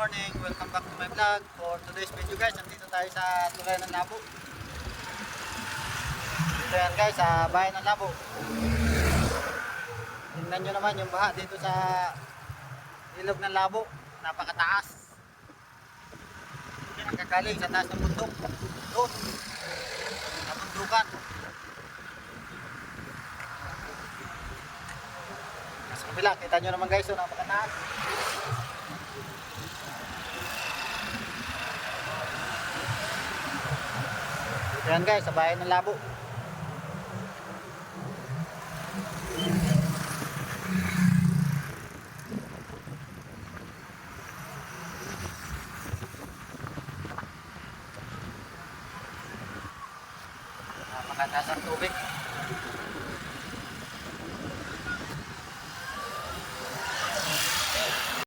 morning. Welcome back to my vlog. For today's video guys, nandito tayo sa tulay ng Labo. Dito yan guys, sa bahay ng Labo. Tingnan nyo naman yung baha dito sa ilog ng Labo. Napakataas. Nakakaling sa taas ng bundok. Doon. Sa bundukan. Sa kabila, kita nyo naman guys, so napakataas. Yan guys, sa bahay ng labo. Napakataas ang tubig.